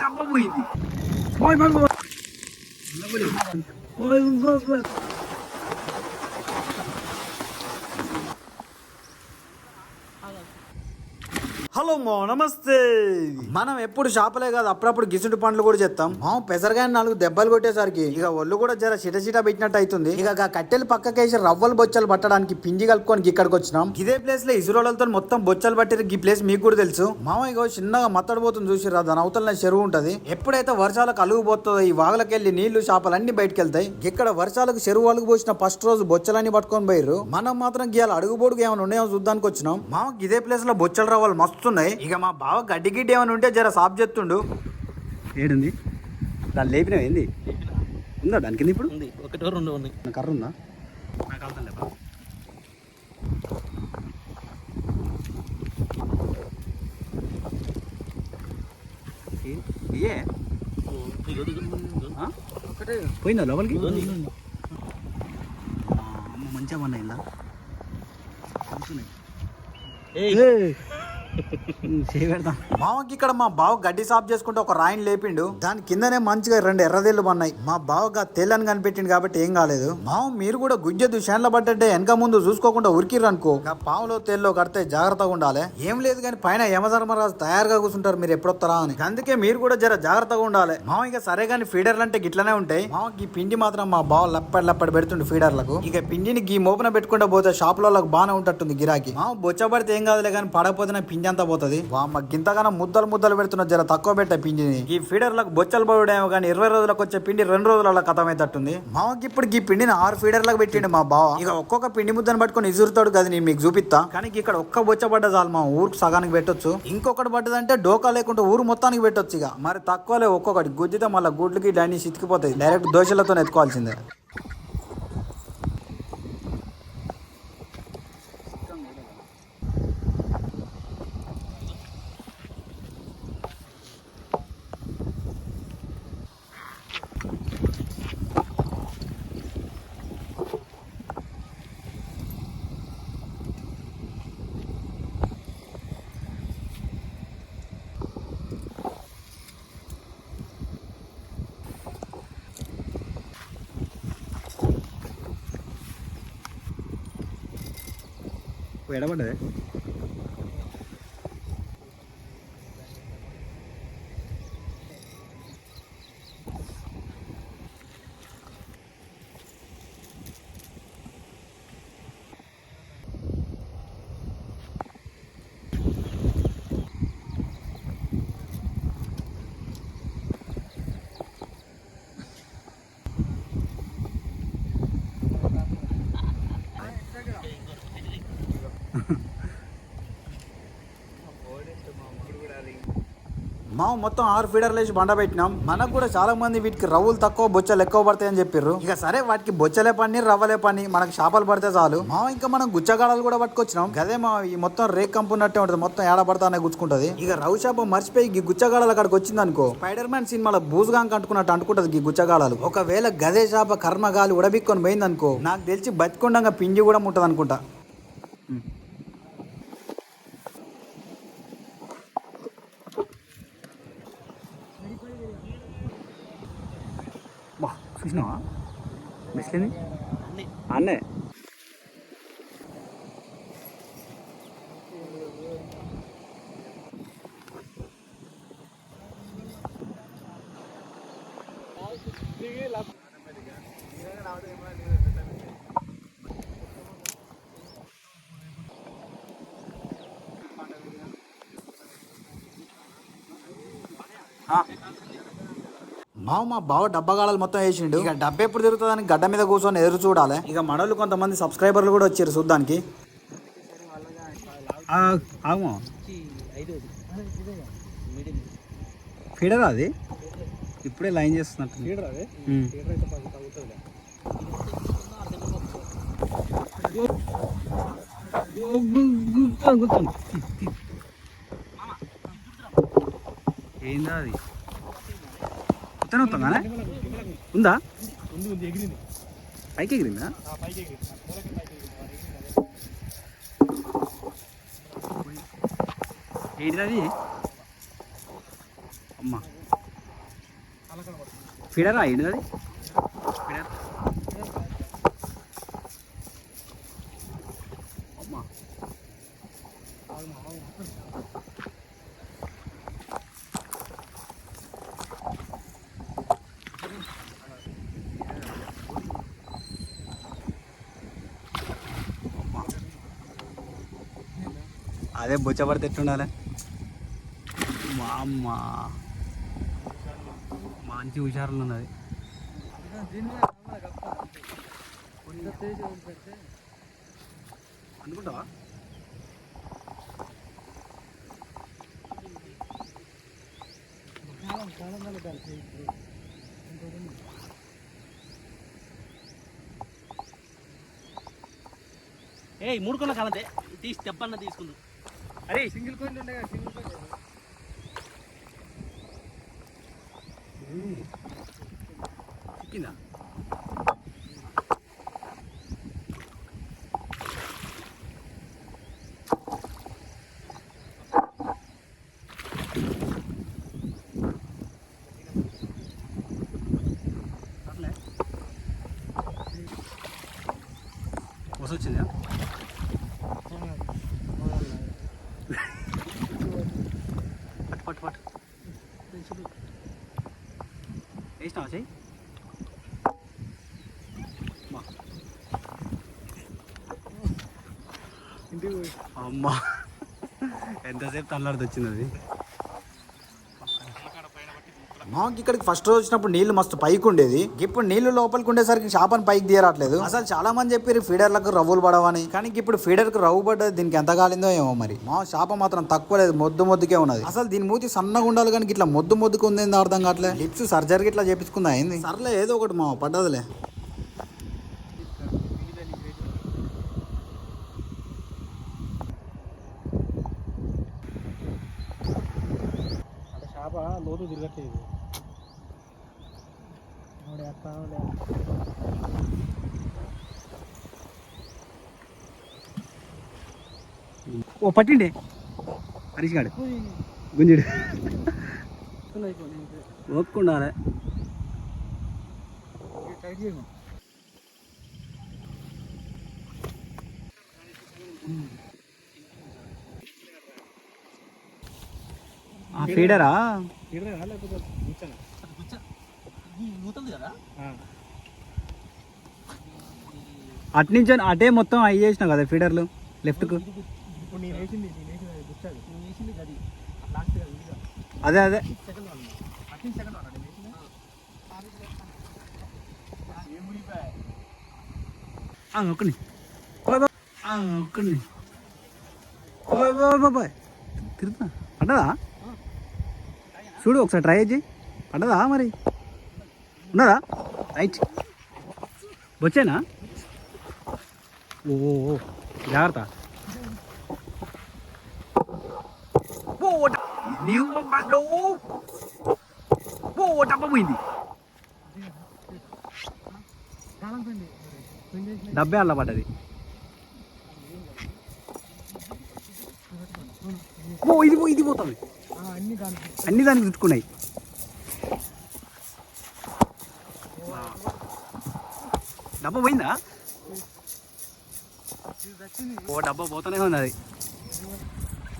డబ్బ పోయింది పోయి బాబు పోయి ఇంకో హలో మా నమస్తే. మనం ఎప్పుడు షాపలే కాదు అప్పుడప్పుడు గిసుడు పండ్లు కూడా చేస్తాం మా పెసరగా నాలుగు దెబ్బలు కొట్టేసరికి ఇక ఒళ్ళు కూడా జర చిట చిట పెట్టినట్టు అవుతుంది ఇక ఆ కట్టెలు పక్కకేసి రవ్వలు బొచ్చలు పట్టడానికి పిండి కలుపుకొని ఇక్కడికి వచ్చినాం. ఇదే ప్లేస్లో ఇసురోలతో మొత్తం బొచ్చలు పట్టిరు ఈ ప్లేస్ మీకు కూడా తెలుసు. మామ ఇక చిన్నగా మత్తడిపోతుంది చూసిరా దాని అవతల చెరువు ఉంటది. ఎప్పుడైతే వర్షాలకు అలుగు పోతుందో ఈ వాగులకి వెళ్ళి నీళ్ళు చేపలన్నీ బయటకు వెళ్తాయి ఇక్కడ వర్షాలకు చెరువు అలుగు పోసిన ఫస్ట్ రోజు బొచ్చలన్నీ పట్టుకొని పోయిర్రు. మనం మాత్రం గీయాలి అడుగు బోడుగు ఏమైనా ఉన్నాయో చూద్దానికి వచ్చినాం. మా ఇదే ప్లేస్లో బొచ్చలు రవ్వలు మస్తున్నాయి ఇక మా బావ గడ్డి గిడ్డి ఏమైనా ఉంటే జర సాఫ్ చేస్తుండు. ఏడుంది? దాన్ని లేపినావు ఏంది? ఉందా దాని కింద ఇప్పుడు? ఉంది. ఒకటో రెండు నా కర్ర ఉందా? నాకు ఏ? పోయిందా లోపలికి? ఉంది. అమ్మ మంచిగా ఉన్నాయి ఇలా ఏయ్, ఇక్కడ మా బావ గడ్డి సాఫ్ చేసుకుంటే ఒక రాయిని లేపిండు. దాని కిందనే మంచిగా రెండు ఎర్రదేళ్ళు పన్నాయి. మా బావగా తెల్లని కనిపెట్టిండు కాబట్టి ఏం కాలేదు. మావ మీరు కూడా గుజ్జెద్దు షాన్ల పడ్డట్టే వెనక ముందు చూసుకోకుండా ఉరికిర్రు అనుకో. పావులో తేల్లో కడితే జాగ్రత్తగా ఉండాలి. ఏం లేదు కానీ పైన యమధర్మరాజు తయారుగా కూర్చుంటారు మీరు ఎప్పుడొస్తారా అని. అందుకే మీరు కూడా జర జాగ్రత్తగా ఉండాలి. మావ ఇక సరే కానీ ఫీడర్లు అంటే గిట్లనే ఉంటాయి. మావకి ఈ పిండి మాత్రం మా బావ లప్పటి లప్పటి పెడుతుండు ఫీడర్లకు. ఇక పిండిని గీ మోపున పెట్టుకుంటే పోతే షాపులలో బాగానే ఉంటట్టుంది గిరాకీ. మావ బొచ్చబడితే ఏం కాదులే కానీ పడకపోతే పిండి అంతా పోతుంది? వామ్మ గింతగానో ముద్దలు ముద్దలు పెడుతున్న జర తక్కువ పెట్టే పిండిని. ఈ ఫీడర్లకు బొచ్చలు పడేమో కానీ ఇరవై రోజులకు వచ్చే పిండి రెండు రోజులలో కథమైతట్టుంది. మామకి ఇప్పుడు ఈ పిండిని ఆరు ఫీడర్లకు పెట్టిండు మా బావ. ఇక ఒక్కొక్క పిండి ముద్దను పట్టుకొని ఇసురుతాడు కదా నేను మీకు చూపిస్తా. కానీ ఇక్కడ ఒక్క బొచ్చ పడ్డ చాలు మా ఊరికి సగానికి పెట్టొచ్చు. ఇంకొకటి పడ్డదంటే డోకా లేకుండా ఊరు మొత్తానికి పెట్టొచ్చు ఇక. మరి తక్కువలే ఒక్కొక్కటి. గుద్దితే మళ్ళీ గుడ్లకి డైనీ సితికిపోతాయి డైరెక్ట్ దోశలతో ఎత్తుకోవాల్సిందే. ഇടപെടേ మా మొత్తం ఆరు ఫీడర్లు వేసి బండ పెట్టినాం. మనకు కూడా చాలా మంది వీటికి రవ్వులు తక్కువ బొచ్చలు ఎక్కువ పడతాయని చెప్పారు ఇక సరే వాటికి బొచ్చలే పని రవ్వలే పని మనకి చేపలు పడితే చాలు. మా ఇంకా మనం గుచ్చగాడలు కూడా పట్టుకొచ్చినాం. గదే మా ఈ మొత్తం రేక్ కంపున్నట్టే ఉంటుంది మొత్తం ఏడ పడతానే గుచ్చుకుంటది. ఇక రవ్వు చేప మర్చిపోయి ఈ గుచ్చగాడలు అక్కడికి వచ్చింది అనుకో స్పైడర్ మ్యాన్ సినిమాలో బూజుగాంక అంటుకున్నట్టు అంటుకుంటది ఈ గుచ్చగాడలు. ఒకవేళ గదే చేప కర్మగాలి ఉడబిక్కొని పోయింది అనుకో నాకు తెలిసి బతికుండగా పిండి కూడా ఉంటుంది అనుకుంటా చూసినావా? మెస్లేని? అన్ని. అన్నే. మావ మా బావ డబ్బగాళాలు మొత్తం వేసిండు. ఇక డబ్బా ఎప్పుడు తిరుగుతుందని గడ్డ మీద కూర్చొని ఎదురు చూడాలి. ఇక మనోళ్ళు కొంతమంది సబ్స్క్రైబర్లు కూడా వచ్చారు మీడియం ఫీడర్ అది? ఇప్పుడే లైన్ చేస్తున్నట్టు లీటర్ అదే? ఏందా అది? ఉత్తనే వస్తుందా? ఉందా? పైకి ఎగిరిందా? ఆ అమ్మా. ఎగిరింది మూలకి ఏంటిది అమ్మ అదే బుచ్చ పడితే ఎట్టుండాలి మా అమ్మ. మంచి హుషారులు ఉన్నది. అనుకుంటావా? ఏ మూడు కొన్న తీసి తెప్పన్న తీసుకుందాం. అరే సింగిల్ కోయిన్ ఉండే కదా సింగిల్ కోయిన్ చిక్కిందా అట్లే వసొచ్చిందా పట్టు పట్టు పట్టు వేసినావా చెయ్యి అమ్మా. ఇంటికి పోయి అమ్మా. ఎంతసేపు తల్లాడితే వచ్చింది అది? మాకు ఇక్కడికి ఫస్ట్ రోజు వచ్చినప్పుడు నీళ్ళు మస్తు పైకి ఉండేది. ఇప్పుడు నీళ్ళు లోపలికి ఉండేసరికి చేపని పైకి తీయరాట్లేదు అసలు చాలా మంది చెప్పారు ఫీడర్లకు రవ్వులు పడవని. కానీ ఇప్పుడు ఫీడర్కు రవ్వు పడ్డది దీనికి ఎంత కాలిందో ఏమో మరి. మా చేప మాత్రం తక్కువ లేదు మొద్దు మొద్దుకే ఉన్నది. అసలు దీని మూతి సన్నగా ఉండాలి కానీ ఇట్లా మొద్దు మొద్దుకు ఉంది అర్థం కావట్లే. లిప్స్ సర్జరీ ఇట్లా చేపించుకుందా అయింది సర్లే ఏదో ఒకటి మా పడ్డదిలే. ఓ పట్టిండే? హరీష్ గాడు? గుంజుడు. ఒక్కుండాలి ఫీడరా? లేకపోతే అటు నుంచి అటే మొత్తం అవి చేసినావు కదా ఫీడర్లు? లెఫ్ట్కు? ఇప్పుడు నేను వేసింది నేను వేసింది అది కూర్చోదు నువ్వు వేసింది గది లాస్ట్ ఇదిగా అదే అదే సెకండ్ వన్ అట్లా సెకండ్ వాడు నేను వేసింది ఏం మునిగిపోయా ఆ, ఒక్కని ఓయ్ బాబ్. ఆ, ఒక్కని ఓయ్ బాయ్ బాయ్ బాయ్ తిరుగుతున్నా పడ్డదా చూడు ఒకసారి ట్రై చేయి పడ్డదా మరి ఉన్నదా రైట్ వచ్చేనా ఓ ఓ, ఓ జాగ్రత్త డ- నీవు పడ్డు. ఓ డబ్బా పోయింది డబ్బే అలా పడ్డది ఓ ఇది పో ఇది పోతుంది అన్ని దానికి అన్ని దానికి చుట్టుకున్నాయి డబ్బా పోయిందా ఓ డబ్బా పోతూనే ఉంది అది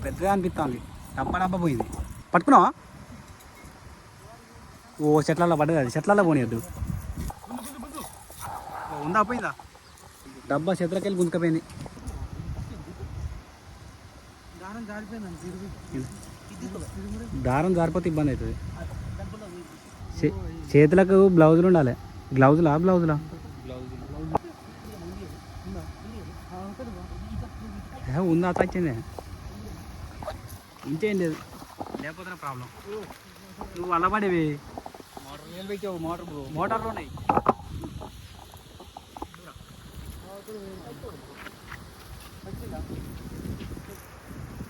పెద్దగా అనిపిస్తుంది డబ్బా డబ్బా పోయింది పట్టుకున్నావా ఓ చెట్లలో పడ్డది అది చెట్లలో పోనీయద్దు ఉందా పోయిందా డబ్బా చేతులకెళ్ళి గుంజుకపోయింది దారం జారిపోతే ఇబ్బంది అవుతుంది చేతులకు బ్లౌజులు ఉండాలి గ్లౌజులా బ్లౌజులా ఉందా తచ్చిందే ఇంకేం లేదు లేకపోతే ప్రాబ్లం నువ్వు అల్లబడేవి మోటార్ నీళ్ళు పెట్టావు మోటార్ బ్రో మోటార్లు ఉన్నాయి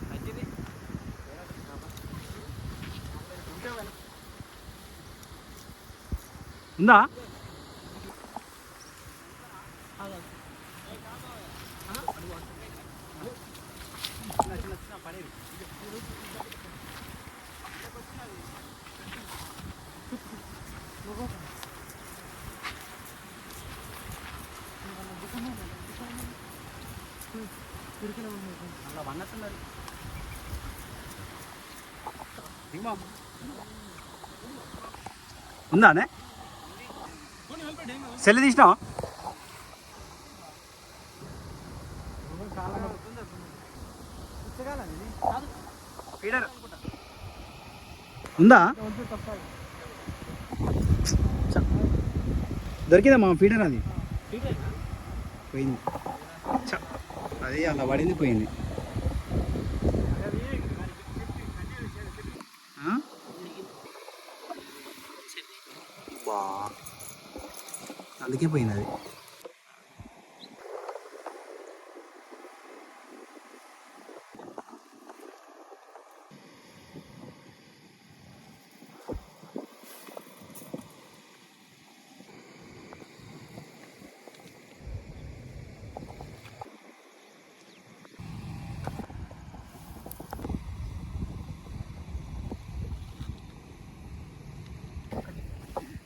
తగ్గింది. ఉందా చిన్న చిన్న పడేవి దిగుమా. ఉందానే? సెల్ తీసినావా? ఉందా? దొరికిందా మా ఫీడర్ అది? పోయింది. అది అలా పడింది పోయింది ఆ? బా. అందుకే పోయినది.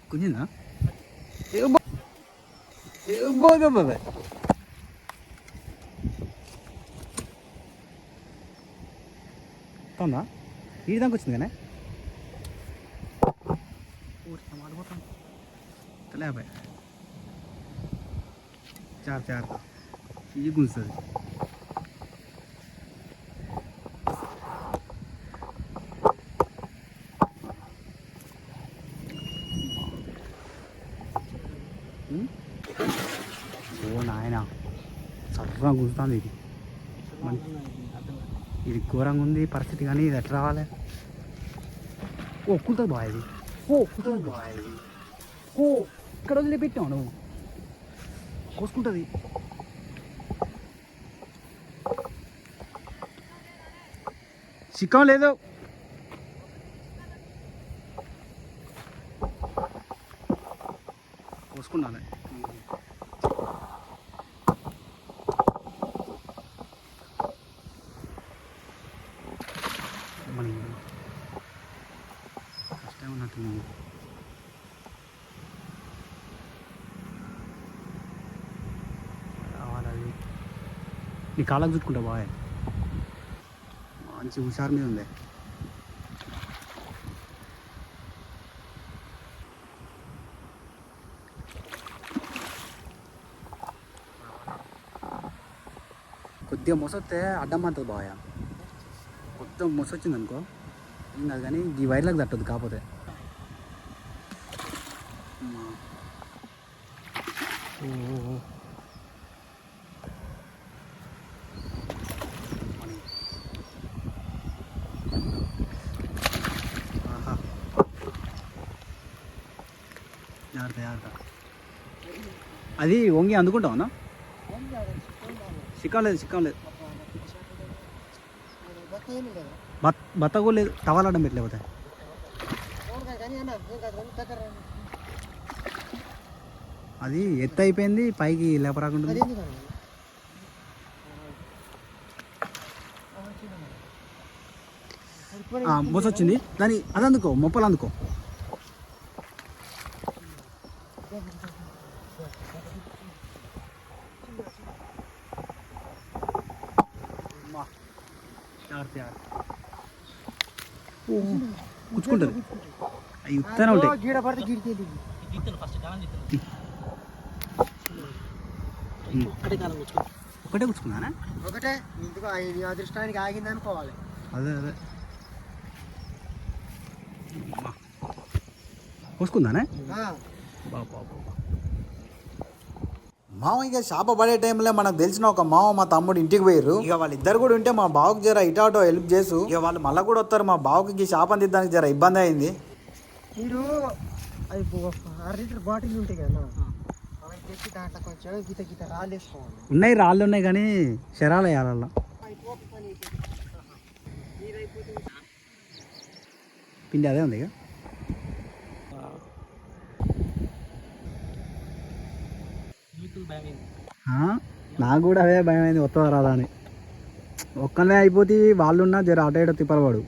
అది ఏ బాగా బాగా తొందా ఈ దాకా వచ్చింది కానీ లేబాయ్ చార్ చార్ ఇది గుంజుతుంది ఓ నాయన చక్కగా గుంజుతుంది ఇది. ఇది ఘోరంగా ఉంది పరిస్థితి కానీ ఇది ఎట్లా రావాలి? ఓ ఒక్కుంటుంది బాయ్ ఇది. ఓ ఒక్కుంటుంది బాయ్ ఇది. ఓ ఇక్కడ వదిలిపెట్టావు నువ్వు. కోసుకుంటుంది. చిక్కం లేదు కోసుకున్నాను మన కష్టం రావాలి నీ కాళ్ళకు చుట్టుకుంటా బాయ్ మంచి హుషారు మీద ఉంది. కొద్దిగా మొసొస్తే అడ్డం అంటుంది బాయ్ కొద్దిగా మొసొచ్చింది అనుకో ఏం కాదు కానీ ఈ వైర్లకు తట్టదు కాకపోతే అమ్మా. ఓ, ఓ, ఓ. మణి. ఆహా. అది వంగి అందుకుంటావా చిక్కం లేదు చిక్కం లేదు. బత్త బత్ కూడా లేదు టవాలడం పెట్టలేకపోతే అది ఎత్తు అయిపోయింది పైకి లేప రాకుండా ఉంది. దాని అది అందుకో మొప్పలు అందుకో అమ్మా. జాగ్రత్త, జాగ్రత్త. ఓ, గుచ్చుకుంటుంది అవి ఉత్తనే ఉంటాయి. ఒకటే గుచ్చుకున్నానా ఒకటే అదృష్టానికి ఆగింది అనుకోవాలి. అదే అదే. కోసుకుందానే? బాబా బాబా మామ ఇక షాప పడే టైంలో మనకు తెలిసిన ఒక మామ మా తమ్ముడు ఇంటికి పోయారు ఇక వాళ్ళిద్దరు కూడా ఉంటే మా బావకు జర ఇటు అటో హెల్ప్ చేసు. ఇక వాళ్ళు మళ్ళీ కూడా వస్తారు మా బావకి షాప్ అందిద్దానికి జర ఇబ్బంది అయింది. మీరు అది అర లీటర్ బాటిల్ ఉంటాయి కదా దాంట్లో కొంచెం గీత గీత రాలేసుకోవాలి ఉన్నాయి రాళ్ళు ఉన్నాయి కానీ శరాలు వేయాలల్లో. పిండి అదే ఉంది ఇక యూతులు భయం అయింది ఆ? నాకు కూడా అదే భయం అయింది వస్తుందా రాదా అని. ఒక్కనే అయిపోతే వాళ్ళున్నా జర అటు ఇటు తిప్పలవాడు.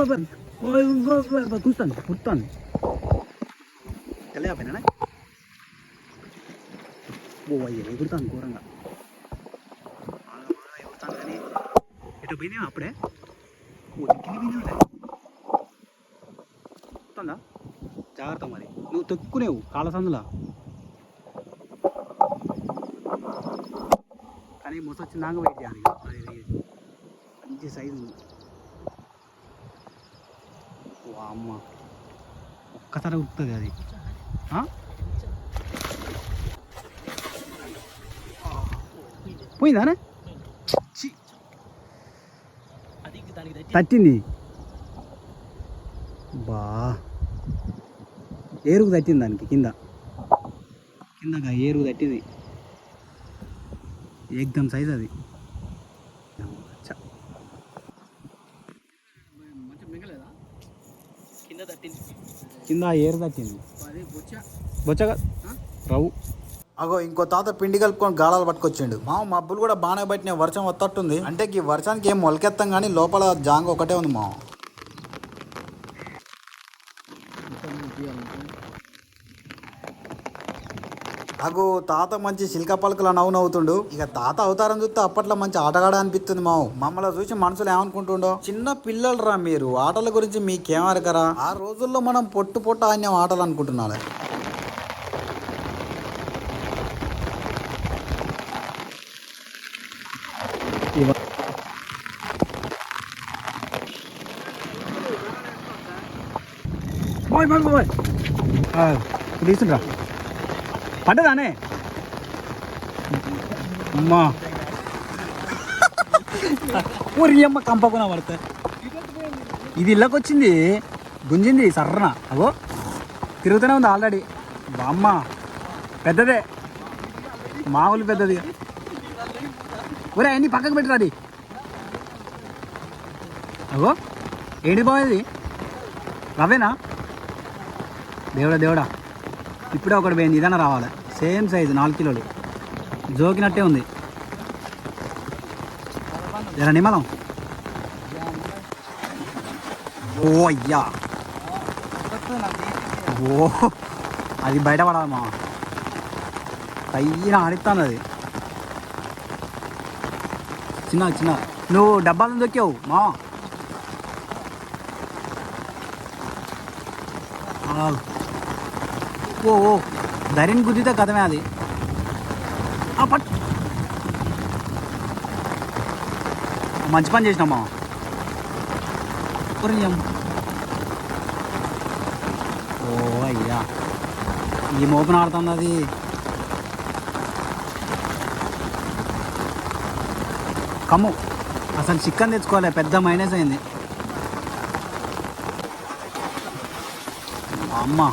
చూస్తాను అంత ఓయ్ ఓయ్ ఓయ్ ఓయ్ కుర్తాను తెలియపోయినా ఓ అయ్యో ఎగురుతాను ఘోరంగా. బాగా ఎగురుతాను కానీ ఎటు పోయినా అప్పుడే? ఓ కింది పోయినా జాగ్రత్త మరి. నువ్వు తొక్కునేవు కాలసందులా. కానీ మొత్తం వచ్చిందాక వెయిట్ చేయాలి మంచి సైజు ఉంది. అమ్మ ఒక్కసారి ఉడుతుంది అది. పోయిందానే అది తట్టింది. బా. ఏరుకు తట్టింది దానికి కింద. కిందగా ఏరుకు తట్టింది. ఏకదం సైజ్ అది చ్చ. కింద తట్టింది కింద ఏరు తట్టింది. బొచ్చగా రవ్వు. అగో ఇంకో తాత పిండి కలుపుకొని గాలాలు పట్టుకొచ్చిండు. మా మబ్బులు కూడా బాగానే పట్టిన వర్షం వస్తట్టుంది అంటే ఈ వర్షానికి ఏం మొలకెత్తాం కానీ లోపల జాంగ ఒకటే ఉంది మా అగో తాత మంచి శిల్క పలకలు నవ్వు నవ్వుతుండు. ఇక తాత అవతారం చూస్తే అప్పట్లో మంచి ఆటగాడ అనిపిస్తుంది మావు. మమ్మల్ని చూసి మనుషులు ఏమనుకుంటుండో? చిన్న పిల్లలు రా మీరు. ఆటల గురించి మీకేమరకరా? ఆ రోజుల్లో మనం పొట్టు పొట్టు ఆయన ఆటలు అనుకుంటున్నాలే. Bye bye bye. తీసుకురా. పడ్డదానే అమ్మా. ఊరి అమ్మ కంపకున పడతా. ఇది ఇళ్ళకి వచ్చింది. గుంజింది సర్రన. అగో తిరుగుతూనే ఉంది ఆల్రెడీ. బామ్మ పెద్దదే. మామూలు పెద్దది. ఒరే అన్ని పక్కకు పెట్టరాది అగో ఏంటి బాగుంది రవేనా? దేవుడా దేవుడా. ఇప్పుడే ఒకటి పోయింది ఇదన్నా రావాలి. సేమ్ సైజు నాలుగు కిలోలు. జోకినట్టే ఉంది. జర నిమ్మలం? ఓ అయ్యా. ఓ అది బయటపడాలి పైన ఆడిస్తాను అది. చిన్న చిన్న. నువ్వు డబ్బాలను దొక్కావు మా ఓ ఓ. ధరిని గుద్దితే కథమే అది. పట్. మంచి పని చేసినామా పురియం ఓ అయ్యా. ఈ మోపన ఆడుతుంది అది కమ్ము. అసలు చికెన్ తెచ్చుకోవాలి పెద్ద మైనస్ అయింది. అమ్మ.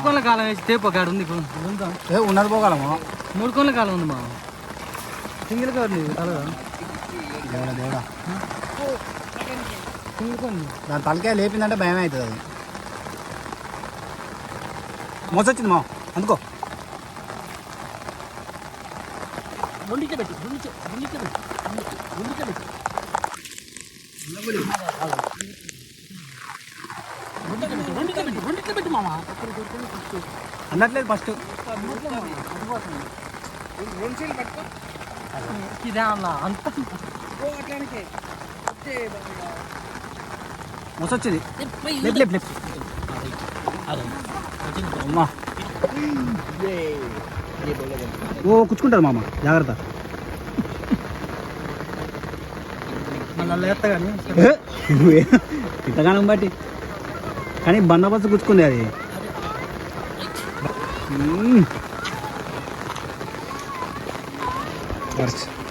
మూడు కోళ్ళ కాలం వేసి తేపు ఒక ఉంది ఏ ఉన్నది పోగలము? మూడు కోళ్ళ కాలం ఉంది మా. సింగిల్ కవర్ కలదా దేవుడా దేవుడా. సింగిల్ కొన్ని దాని తలకాయ లేపిందంటే భయం అవుతుంది అది. మోసొచ్చింది మా అందుకో. రెండిట్లో పెట్టి రెండిట్లో రెండిట్లో పెట్టి రెండిట్లో పెట్టి రెండిట్లో పెట్టి రెండిట్లో పెట్టి రెండిట్లో పెట్టి మామ అన్నట్లేదు ఫస్ట్. మోసొచ్చింది. లేపు లేపు లేపు అమ్మా. ఓ కుచ్చుకుంటుంది మామ. జాగ్రత్త. ఇంతగానం బట్టి. కానీ బందోబస్తు గుచ్చుకుంది అది.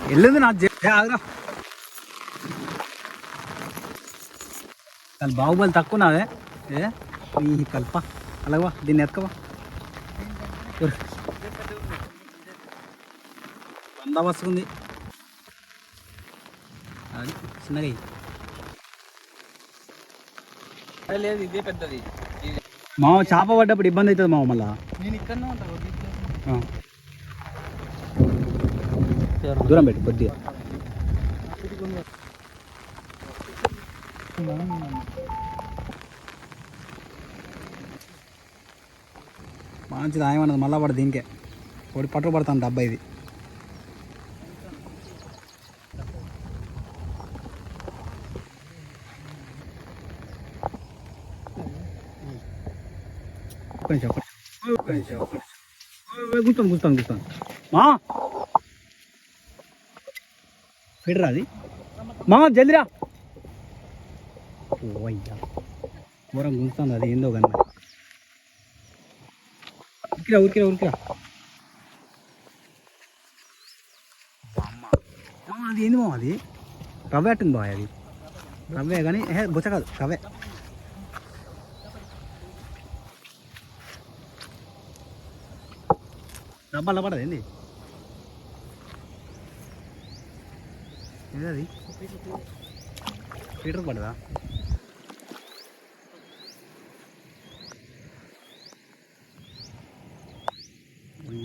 వెళ్ళింది నా ఆగురా. చాలా బాహుబలి తక్కువ నాదే ఏ నీ కల్ప. అలాగవా దీన్ని ఎత్తుకోవా వంద వస్తుంది అది చిన్నగా. లేదు ఇదే పెద్దది. మామ చేప పడ్డప్పుడు ఇబ్బంది అవుతుంది మామ మళ్ళా. దూరం పెట్టు కొద్దిగా. మంచిది ఆయమన్నది మళ్ళా పడ దీనికే. పొడి పట్టు పడుతుంది డబ్బా ఇది ఒక్క నిమిషం, ఒక్క నిమిషం. ఒక్క నిమిషం, ఒక్క మా ఫిడరా అది మా జల్దిరా. ఓ అయ్యా. ఘోరం గుంజుతుంది అది? ఏందో కానీ. ఉరికిరా ఉరికిరా ఉరికిరా అది ఏంది మా అది రవ్వే అట్టుంది బాయ్ అది. రవ్వే కానీ బుచ్చ కాదు రవ్వే. డబ్బాలో పడదు ఏంది? ఏదది? పీటర్ పడదా?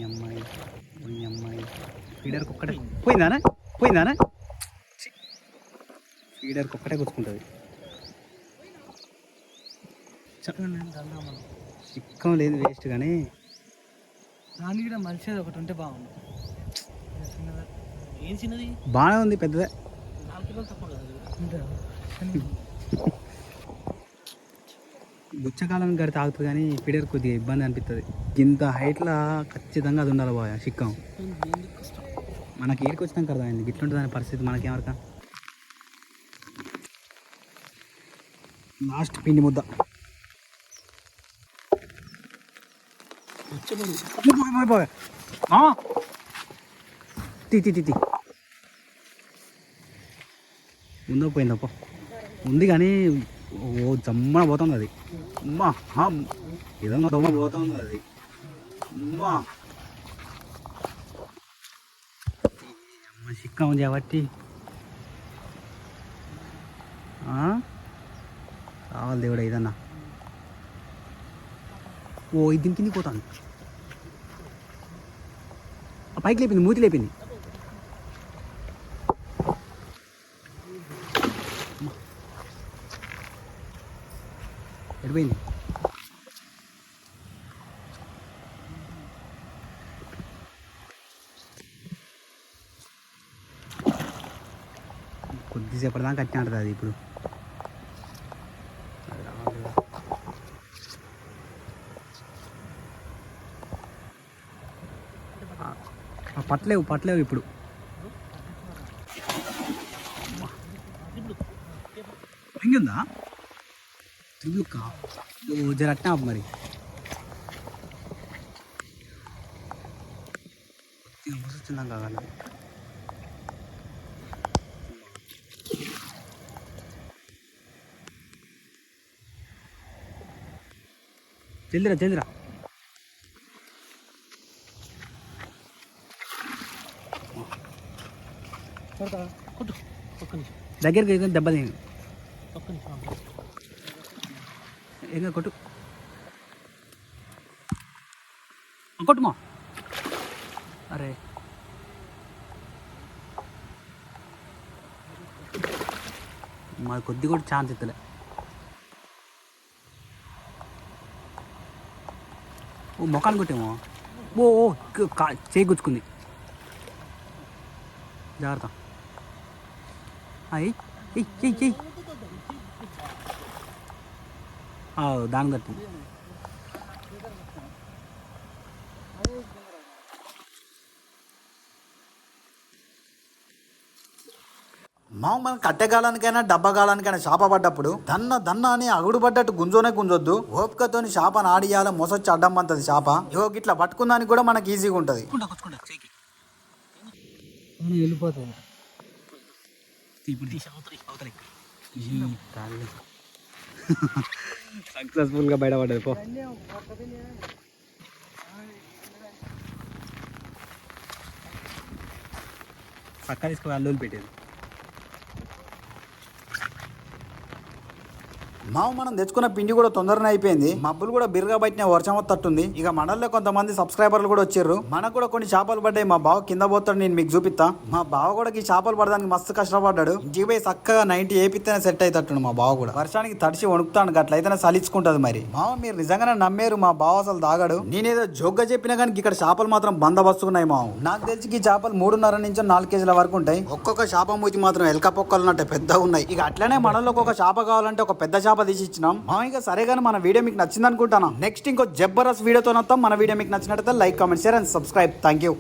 అమ్మాయి అమ్మాయి. ఫీడర్కి ఒక్కటే పోయిందానా పోయిందానా ఫీడర్కి ఒక్కటే గుచ్చుకుంటుంది. చిక్కం లేదు వేస్ట్ కానీ దాని కూడా మంచిది ఒకటి ఉంటే బాగుంది ఏం చిన్నది? బాగానే ఉంది పెద్దదే. నాలుగు కిలోలు తక్కువ కదా అది. గుచ్చకాలం గడితే ఆగుతుంది కానీ ఫీడర్ కొద్దిగా ఇబ్బంది అనిపిస్తుంది ఇంత హైట్లో ఖచ్చితంగా అది ఉండాలి బాగా చిక్కం. మనకి ఏడికి వచ్చినాక అర్థమైంది. ఇట్లుంటుంది అనే పరిస్థితి మనకేమరక లాస్ట్ పిండి ముద్ద. పోయి, పోయి, పోయి. ఆ! తీ తీ తీ తీ ఉందో పోయిందో పో ఉంది కానీ ఓ జమ్మన పోతుంది అది. అమ్మా ఆ, ఏదన్నా దొమ్మ పోతుంది అది. అమ్మా. అమ్మ చిక్క ఉంది కాబట్టి. కావాలి దేవుడు ఏదన్నా. ఓ ఇది దీని కిందికి పోతాను పైకి లేపింది మూతి లేపింది. ఎడిపోయింది. కొద్దిసేపటి దాకా అది ఇప్పుడు అది రావాలి కదా. పట్టలేవు పట్లేవు ఇప్పుడు. ఇంకుందా త్రిబుల్కా జర అట్నా మరి. వచ్చిందాం కావాలి తెలిదిరా తెలిదిరా కొట్టు ఒక్క నిమిషం దగ్గరికి అయితే దెబ్బ తిని. ఏంగా కొట్టు. కొట్టుమా. అరే. మా కొద్ది కూడా ఛాన్స్ ఇస్తలే ఓ మొఖాన్ని కొట్టేమో. ఓ ఓ చేయి గుచ్చుకుంది. జాగ్రత్త. అయ్యి ఎయ్ ఎయ్ దాని కట్టింది మా మనం కట్టెగాలానికైనా డబ్బగాలానికైనా చేప పడ్డప్పుడు దన్న దన్న అని అగుడు పడ్డట్టు గుంజోనే గుంజొద్దు. ఓపికతోని చేపను ఆడియాల మొసొచ్చి అడ్డం పంతది చేప ఇగో గిట్లా పట్టుకుందానికి కూడా మనకి ఈజీగా ఉంటది వెళ్ళిపోతాయి. ఇప్పుడు తీసి అవతలి అవతలి సక్సెస్ఫుల్గా బయటపడ్డది పో పక్క తీసుకుని అల్లులు పెట్టేది మావు మనం తెచ్చుకున్న పిండి కూడా తొందరనే అయిపోయింది. మబ్బులు కూడా బిరుగా బయటనే వర్షం వస్తట్టుంది ఇక మనల్లో కొంతమంది సబ్స్క్రైబర్లు కూడా వచ్చారు. మనకు కూడా కొన్ని చేపలు పడ్డాయి. మా బావ కింద పోతాడు నేను మీకు చూపిస్తా. మా బావ కూడా ఈ చేపలు పడడానికి మస్తు కష్టపడ్డాడు. ఇంటికి పోయి చక్కగా నైన్టీ ఏపిస్తేనే సెట్ అవుతట్టుండు మా బావ కూడా. వర్షానికి తడిచి వణుకుతాను అట్లయితేనే సలించుకుంటది మరి. మావ మీరు నిజంగానే నమ్మేరు మా బావ అసలు దాగాడు నేనేదో జోగ్గా చెప్పినా కానీ ఇక్కడ చేపలు మాత్రం బందబస్తున్నాయి మావు. నాకు తెలిసి ఈ చేపలు మూడున్నర నుంచి నాలుగు కేజీల వరకు ఉంటాయి. ఒక్కొక్క చేప మూతి మాత్రం ఎలక పొక్కలు పెద్ద ఉన్నాయి ఇక అట్లనే మనలో ఒక చేప కావాలంటే ఒక పెద్ద చేప తీసి ఇచ్చినాం మామయ్య సరే కానీ మన వీడియో మీకు నచ్చింది అనుకుంటాను నెక్స్ట్ ఇంకో జబ్బరస్ వీడియోతో వస్తాం మన వీడియో మీకు నచ్చినట్లయితే like comment share and subscribe thank you